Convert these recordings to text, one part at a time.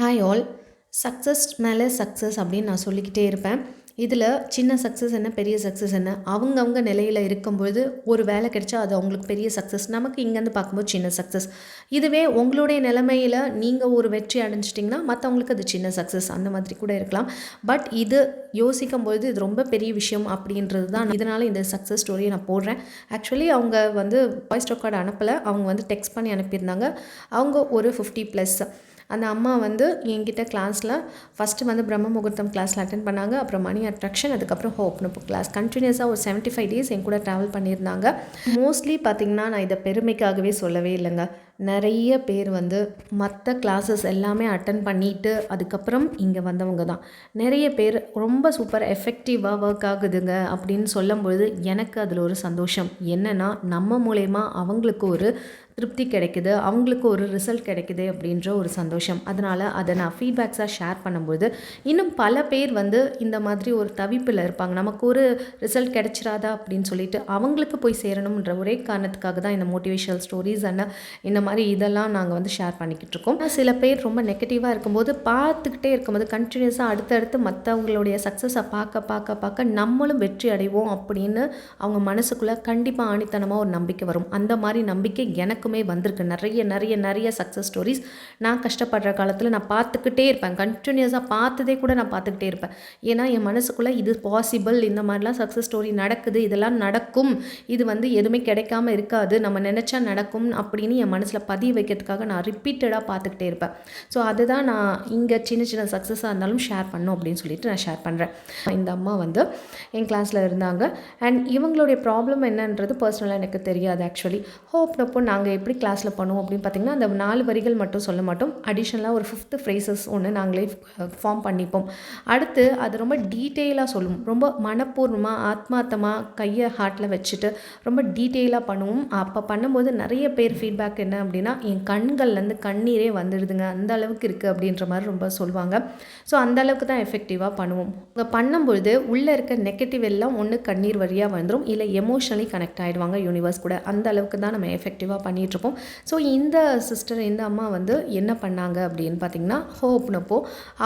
Hi all success மேலே success அப்படின்னு நான் சொல்லிக்கிட்டே இருப்பேன். இதில் சின்ன சக்ஸஸ் என்ன பெரிய சக்ஸஸ் என்ன அவங்கவுங்க நிலையில் இருக்கும்பொழுது ஒரு வேலை கிடைச்சா அது அவங்களுக்கு பெரிய சக்ஸஸ் நமக்கு இங்கேருந்து பார்க்கும்போது சின்ன சக்ஸஸ் இதுவே உங்களுடைய நிலைமையில் நீங்கள் ஒரு வெற்றி அடைஞ்சிட்டிங்கன்னா மற்றவங்களுக்கு அது சின்ன சக்ஸஸ் அந்த மாதிரி கூட இருக்கலாம். பட் இது யோசிக்கும் பொழுது இது ரொம்ப பெரிய விஷயம் அப்படின்றது தான் இதனால் இந்த சக்ஸஸ் ஸ்டோரியை நான் போடுறேன். ஆக்சுவலி அவங்க வந்து வாய்ஸ் ரெக்கார்டு அனுப்பலை. அவங்க வந்து டெக்ஸ்ட் பண்ணி அனுப்பியிருந்தாங்க. அவங்க ஒரு ஃபிஃப்டி ப்ளஸ் அந்த அம்மா வந்து என்கிட்ட கிளாஸில் ஃபஸ்ட்டு வந்து பிரம்ம முகூர்த்தம் கிளாஸில் அட்டன் பண்ணாங்க. அப்புறம் மணி அட்ராக்ஷன் அதுக்கப்புறம் ஹோப்னு கிளாஸ் கண்டினியூஸாக ஒரு செவன்ட்டி ஃபைவ் டேஸ் என் கூட ட்ராவல் பண்ணியிருந்தாங்க. மோஸ்ட்லி பார்த்திங்கன்னா நான் இதை பெருமைக்காகவே சொல்லவே இல்லைங்க. நிறைய பேர் வந்து மற்ற கிளாஸஸ் எல்லாமே அட்டன் பண்ணிவிட்டு அதுக்கப்புறம் இங்கே வந்தவங்க தான். நிறைய பேர் ரொம்ப சூப்பர் எஃபெக்டிவாக ஒர்க் ஆகுதுங்க அப்படின்னு சொல்லும்பொழுது எனக்கு அதில் ஒரு சந்தோஷம். என்னென்னா நம்ம மூலயமா அவங்களுக்கு ஒரு திருப்தி கிடைக்குது அவங்களுக்கு ஒரு ரிசல்ட் கிடைக்குது அப்படின்ற ஒரு சந்தோஷம். அதனால் அதை நான் ஃபீட்பேக்ஸாக ஷேர் பண்ணும்போது இன்னும் பல பேர் வந்து இந்த மாதிரி ஒரு தவிப்பில் இருப்பாங்க. நமக்கு ஒரு ரிசல்ட் கிடைச்சிராதா அப்படின்னு சொல்லிட்டு அவங்களுக்கு போய் சேரணுன்ற ஒரே காரணத்துக்காக தான் இந்த மோட்டிவேஷனல் ஸ்டோரிஸ் அண்ட் இந்த மாதிரி இதெல்லாம் நாங்கள் வந்து ஷேர் பண்ணிக்கிட்டு இருக்கோம். சில பேர் ரொம்ப நெகட்டிவாக இருக்கும்போது பார்த்துக்கிட்டே இருக்கும்போது கண்டினியூஸாக அடுத்தடுத்து மற்றவங்களுடைய சக்ஸஸை பார்க்க பார்க்க பார்க்க நம்மளும் வெற்றி அடைவோம் அப்படின்னு அவங்க மனசுக்குள்ளே கண்டிப்பாக ஆணித்தனமாக ஒரு நம்பிக்கை வரும். அந்த மாதிரி நம்பிக்கை எனக்கு எனக்குமே வந்திருக்கு. நிறைய நிறைய நிறைய சக்ஸஸ் ஸ்டோரிஸ் நான் கஷ்டப்படுற காலத்தில் நான் பார்த்துக்கிட்டே இருப்பேன். கண்டினியூஸாக பார்த்ததே கூட நான் பார்த்துக்கிட்டே இருப்பேன். ஏன்னா என் மனசுக்குள்ளே இது பாசிபிள் இந்த மாதிரிலாம் சக்ஸஸ் ஸ்டோரி நடக்குது. இதெல்லாம் நடக்கும். இது வந்து எதுவுமே கிடைக்காம இருக்காது. நம்ம நினச்சா நடக்கும் அப்படின்னு என் மனசில் பதிய வைக்கிறதுக்காக நான் ரிப்பீட்டடாக பார்த்துக்கிட்டே இருப்பேன். ஸோ அதுதான் நான் இங்கே சின்ன சின்ன சக்ஸஸாக இருந்தாலும் ஷேர் பண்ணும் அப்படின்னு சொல்லிட்டு நான் ஷேர் பண்ணுறேன் இந்த அம்மா வந்து என் கிளாஸில் இருந்தாங்க. அண்ட் இவங்களுடைய ப்ராப்ளம் என்னன்றது பர்சனலாக எனக்கு தெரியாது ஆக்சுவலி ஹோப்னப்போ நாங்கள் எப்படி கிளாஸில் பண்ணுவோம் அப்படின்னு பார்த்திங்கன்னா அந்த நாலு வரிகள் மட்டும் சொல்ல மாட்டோம். அடிஷ்னலாக ஒரு ஃபிஃப்த்து ஃப்ரேசஸ் ஒன்று நாங்களே ஃபார்ம் பண்ணிப்போம். அடுத்து அது ரொம்ப டீட்டெயிலாக சொல்லுவோம் ரொம்ப மனப்பூர்வமாக ஆத்மார்த்தமாக கையை ஹார்ட்டில் வச்சுட்டு ரொம்ப டீட்டெயிலாக பண்ணுவோம். அப்போ பண்ணும்போது நிறைய பேர் ஃபீட்பேக் என்ன அப்படின்னா என் கண்கள்லேருந்து கண்ணீரே வந்துடுதுங்க. அந்த அளவுக்கு இருக்குது அப்படின்ற மாதிரி ரொம்ப சொல்லுவாங்க. ஸோ அந்த அளவுக்கு தான் எஃபெக்டிவாக பண்ணுவோம். இங்கே பண்ணும்பொழுது உள்ளே இருக்க நெகட்டிவ் எல்லாம் ஒன்று கண்ணீர் வழியாக வந்துடும் இல்லை எமோஷனலி கனெக்ட் ஆகிடுவாங்க யூனிவர்ஸ் கூட. அந்த அளவுக்கு தான் நம்ம எஃபெக்டிவாக பண்ணிகிட்ருப்போம் ஸோ இந்த சிஸ்டர் இந்த அம்மா வந்து என்ன பண்ணாங்க அப்படின்னு பார்த்தீங்கன்னா ஹோப்னப்போ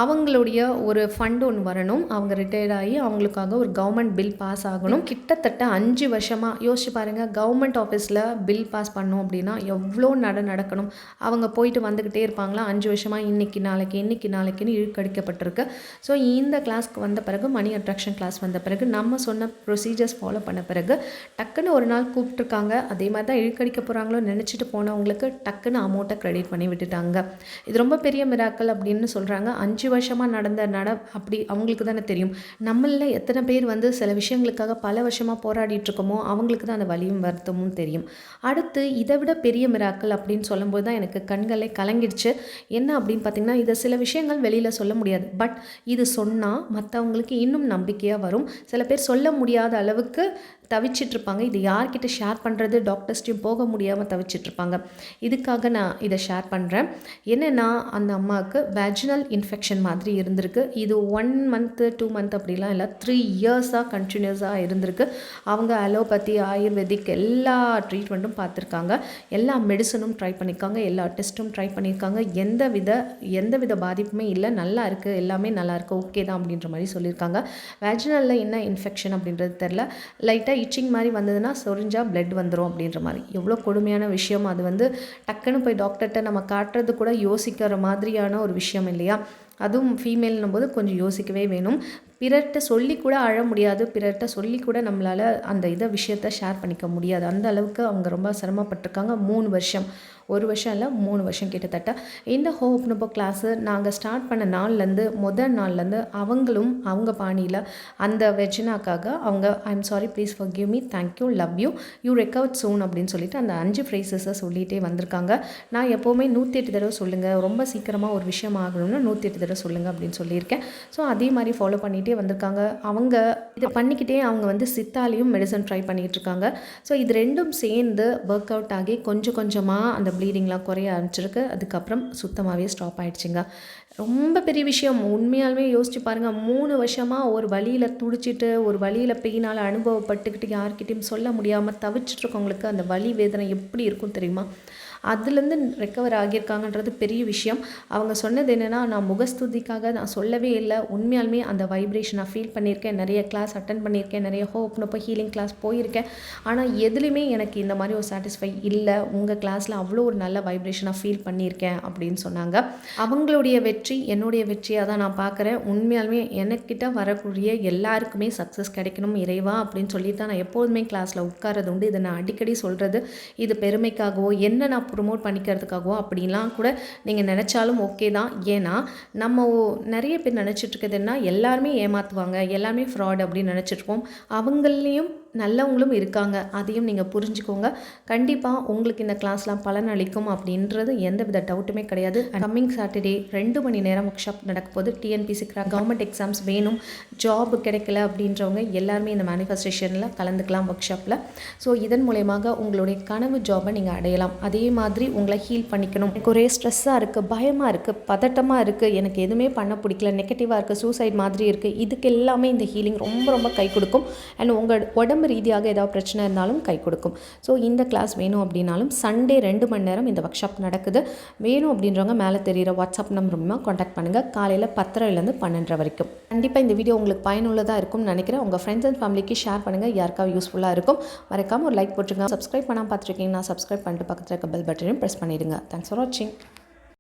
அவங்களுடைய ஒரு ஃபண்ட் ஒன்று வரணும். அவங்க ரிட்டையர்ட் ஆகி அவங்களுக்காக ஒரு கவர்மெண்ட் பில் பாஸ் ஆகணும். கிட்டத்தட்ட அஞ்சு வருஷமாக யோசிச்சு பாருங்கள் கவர்மெண்ட் ஆஃபீஸில் பில் பாஸ் பண்ணோம் அப்படின்னா எவ்வளோ நட நடக்கணும்? அவங்க போயிட்டு வந்துக்கிட்டே இருப்பாங்களா? அஞ்சு வருஷமாக இன்றைக்கி நாளைக்கு இன்றைக்கி நாளைக்குன்னு இழுக்கடிக்கப்பட்டிருக்கு. ஸோ இந்த கிளாஸ்க்கு வந்த பிறகு மணி அட்ராக்ஷன் கிளாஸ் வந்த பிறகு நம்ம சொன்ன ப்ரொசீஜர்ஸ் ஃபாலோ பண்ண பிறகு டக்குன்னு ஒரு நாள் கூப்பிட்ருக்காங்க அதே மாதிரி தான் இழுக்கடிக்க போகிறாங்களோ வச்சுட்டு போனவங்களுக்கு டக்குன்னு அமௌண்ட்டை க்ரெடிட் பண்ணி விட்டுட்டாங்க. இது ரொம்ப பெரிய மிராக்கள் அப்படின்னு சொல்கிறாங்க அஞ்சு வருஷமாக நடந்த நட அப்படி அவங்களுக்கு தானே தெரியும். நம்மளில் எத்தனை பேர் வந்து சில விஷயங்களுக்காக பல வருஷமாக போராடிட்டு இருக்கோமோ அவங்களுக்கு தான் அந்த வலியும் வருத்தமும் தெரியும். அடுத்து இதை விட பெரிய மிராக்கள் அப்படின்னு சொல்லும்போது தான் எனக்கு கண்களே கலங்கிடுச்சு. என்ன அப்படின்னு பார்த்தீங்கன்னா இதை சில விஷயங்கள் வெளியில் சொல்ல முடியாது. பட் இது சொன்னால் மற்றவங்களுக்கு இன்னும் நம்பிக்கையாக வரும். சில பேர் சொல்ல முடியாத அளவுக்கு தவிச்சிட்ருப்பாங்க. இது யார்கிட்ட ஷேர் பண்ணுறது டாக்டர்ஸ்டையும் போக முடியாமல் தவிச்சிட்ருப்பாங்க. இதுக்காக நான் இதை ஷேர் பண்ணுறேன் என்னென்னா அந்த அம்மாவுக்கு வேஜினல் இன்ஃபெக்ஷன் மாதிரி இருந்திருக்கு. இது ஒன் மந்த்து டூ மந்த் அப்படிலாம் இல்லை த்ரீ இயர்ஸாக கண்டினியூஸாக இருந்திருக்கு. அவங்க அலோபதி ஆயுர்வேதிக் எல்லா ட்ரீட்மெண்ட்டும் பார்த்துருக்காங்க. எல்லா மெடிசனும் ட்ரை பண்ணியிருக்காங்க. எல்லா டெஸ்ட்டும் ட்ரை பண்ணியிருக்காங்க. எந்த வித எந்த வித பாதிப்புமே இல்லை. நல்லா இருக்குது எல்லாமே நல்லா இருக்குது ஓகே தான் அப்படின்ற மாதிரி சொல்லியிருக்காங்க. வேஜினலில் என்ன இன்ஃபெக்ஷன் அப்படின்றது தெரில லைட்டாக இச்சிங் மாதிரி வந்ததுன்னா சொரிஞ்சால் பிளட் வந்துடும் அப்படின்ற மாதிரி. எவ்வளோ கொடுமையான விஷயம். அது வந்து டக்குன்னு போய் டாக்டர்கிட்ட நம்ம காட்டுறது கூட யோசிக்கிற மாதிரியான ஒரு விஷயம் இல்லையா? அதுவும் ஃபீமேல்னும் போது கொஞ்சம் யோசிக்கவே வேணும். பிறர்கிட்ட சொல்லி கூட அழ முடியாது. பிறர்கிட்ட சொல்லி கூட நம்மளால் அந்த இதை விஷயத்த ஷேர் பண்ணிக்க முடியாது. அந்த அளவுக்கு அவங்க ரொம்ப சிரமப்பட்டிருக்காங்க. மூணு வருஷம். ஒரு வருஷம் இல்லை மூணு வருஷம் கிட்டத்தட்ட. இந்த ஹோப் நுப்போ கிளாஸு நாங்கள் ஸ்டார்ட் பண்ண நாள்லேருந்து முதல் நாள்லேருந்து அவங்களும் அவங்க பாணியில் அந்த வெஜினாக்காக அவங்க I sorry please forgive me thank you love you you recover soon அப்படின்னு சொல்லிட்டு அந்த அஞ்சு ஃப்ரேசஸை சொல்லிகிட்டே வந்திருக்காங்க. நான் எப்போவுமே நூற்றி எட்டு தடவை சொல்லுங்கள் ரொம்ப சீக்கிரமாக ஒரு விஷயம் ஆகணும்னா நூற்றி எட்டு தடவை சொல்லுங்கள் அப்படின்னு சொல்லியிருக்கேன். ஸோ அதே மாதிரி ஃபாலோ பண்ணிட்டு பண்ணிகிட்டே வந்திருக்காங்க. அவங்க இதை பண்ணிக்கிட்டே அவங்க வந்து சித்தாலையும் மெடிசன் ட்ரை பண்ணிகிட்டு இருக்காங்க ஸோ இது ரெண்டும் சேர்ந்து ஒர்க் அவுட் ஆகி கொஞ்சம் கொஞ்சமாக அந்த ப்ளீடிங்லாம் குறைய ஆரம்பிச்சிருக்கு. அதுக்கப்புறம் சுத்தமாகவே ஸ்டாப் ஆகிடுச்சிங்க ரொம்ப பெரிய விஷயம். உண்மையாலுமே யோசிச்சு பாருங்கள் மூணு வருஷமாக ஒரு வழியில் துடிச்சிட்டு ஒரு வழியில் பெயினால் அனுபவப்பட்டுக்கிட்டு யார்கிட்டையும் சொல்ல முடியாமல் தவிச்சிட்ருக்கவங்களுக்கு அந்த வலி வேதனை எப்படி இருக்கும் தெரியுமா? அதுலேருந்து ரெக்கவர் ஆகியிருக்காங்கன்றது பெரிய விஷயம். அவங்க சொன்னது என்னென்னா நான் முகஸ்துதிக்காக நான் சொல்லவே இல்லை. உண்மையாலுமே அந்த வைப்ரேஷன் நான் ஃபீல் பண்ணியிருக்கேன். நிறைய கிளாஸ் அட்டன் பண்ணியிருக்கேன். நிறைய ஹோப் போய் ஹீலிங் கிளாஸ் போயிருக்கேன். ஆனால் எதுலேயுமே எனக்கு இந்த மாதிரி ஒரு சாட்டிஸ்ஃபை இல்லை. உங்கள் கிளாஸில் அவ்வளோ ஒரு நல்ல வைப்ரேஷனாக ஃபீல் பண்ணியிருக்கேன் அப்படின்னு சொன்னாங்க. அவங்களுடைய வெற்றி என்னுடைய வெற்றியாக தான் நான் பார்க்குறேன். உண்மையாலுமே எனக்கிட்ட வரக்கூடிய எல்லாருக்குமே சக்ஸஸ் கிடைக்கணும் இறைவா அப்படின்னு சொல்லி தான் நான் எப்போதுமே கிளாஸில் உட்காரது உண்டு. இதை நான் அடிக்கடி சொல்கிறது இது பெருமைக்காகவோ என்ன நான் ப்ரொமோட் பண்ணிக்கிறதுக்காகவோ அப்படிலாம் கூட நீங்கள் நினச்சாலும் ஓகே தான். ஏன்னா நம்ம நிறைய பேர் நினச்சிட்ருக்குதுன்னா எல்லாருமே ஏமாற்றுவாங்க எல்லாருமே ஃப்ராட் அப்படின்னு நினச்சிட்ருப்போம் அவங்களையும் நல்லவங்களும் இருக்காங்க. அதையும் நீங்கள் புரிஞ்சுக்கோங்க. கண்டிப்பாக உங்களுக்கு இந்த கிளாஸ்லாம் பலன் அளிக்கும் அப்படின்றது எந்த வித டவுட்டுமே கிடையாது. கம்மிங் சாட்டர்டே ரெண்டு மணி நேரம் ஒர்க் ஷாப் நடக்கும்போது போது டிஎன்பிசி கவர்மெண்ட் எக்ஸாம்ஸ் வேணும். ஜாப் கிடைக்கல அப்படின்றவங்க எல்லாருமே இந்த மேனிஃபெஸ்டேஷனில் கலந்துக்கலாம் ஒர்க் ஷாப்பில் ஸோ இதன் மூலயமாக உங்களுடைய கனவு ஜாபை நீங்கள் அடையலாம். அதே மாதிரி உங்களை ஹீல் பண்ணிக்கணும். எனக்கு ஒரே ஸ்ட்ரெஸ்ஸாக இருக்குது பயமாக இருக்குது பதட்டமாக இருக்குது எனக்கு எதுவுமே பண்ண பிடிக்கல நெகட்டிவாக இருக்குது சூசைட் மாதிரி இருக்குது இதுக்கு எல்லாமே இந்த ஹீலிங் ரொம்ப ரொம்ப கை கொடுக்கும். அண்ட் உங்கள் உடம்பு ரீதியாக ஏதாவது பிரச்சனை இருந்தாலும் கை கொடுக்கும். ஸோ இந்த கிளாஸ் வேணும் அப்படின்னாலும் சண்டே ரெண்டு மணி நேரம் இந்த ஒர்க் ஷாப் நடக்குது. வேணும் அப்படின்றவங்க மேலே தெரியிற வாட்ஸ்அப் நம்பர் மூலமாக காண்டாக்ட் பண்ணுங்கள் காலையில் பத்தரைலேருந்து பன்னெண்டரை வரைக்கும். கண்டிப்பாக இந்த வீடியோ உங்களுக்கு பயனுள்ளதாக இருக்கும்னு நினைக்கிறேன். உங்கள் ஃப்ரெண்ட்ஸ் அண்ட் ஃபேமிலிக்கு ஷேர் பண்ணுங்கள் யாருக்காவது யூஸ்ஃபுல்லாக இருக்கும். மறக்காமல் ஒரு லைக் போட்டுருங்க. சப்ஸ்கிரைப் பண்ணால் பார்த்துருக்கீங்கன்னா சப்ஸ்கிரைப் பண்ணிட்டு பக்கத்தில் இருக்க பெல் பட்டனையும் ப்ரெஸ் பண்ணிடுங்க. தேங்க்ஸ் ஃபார் வாட்சிங்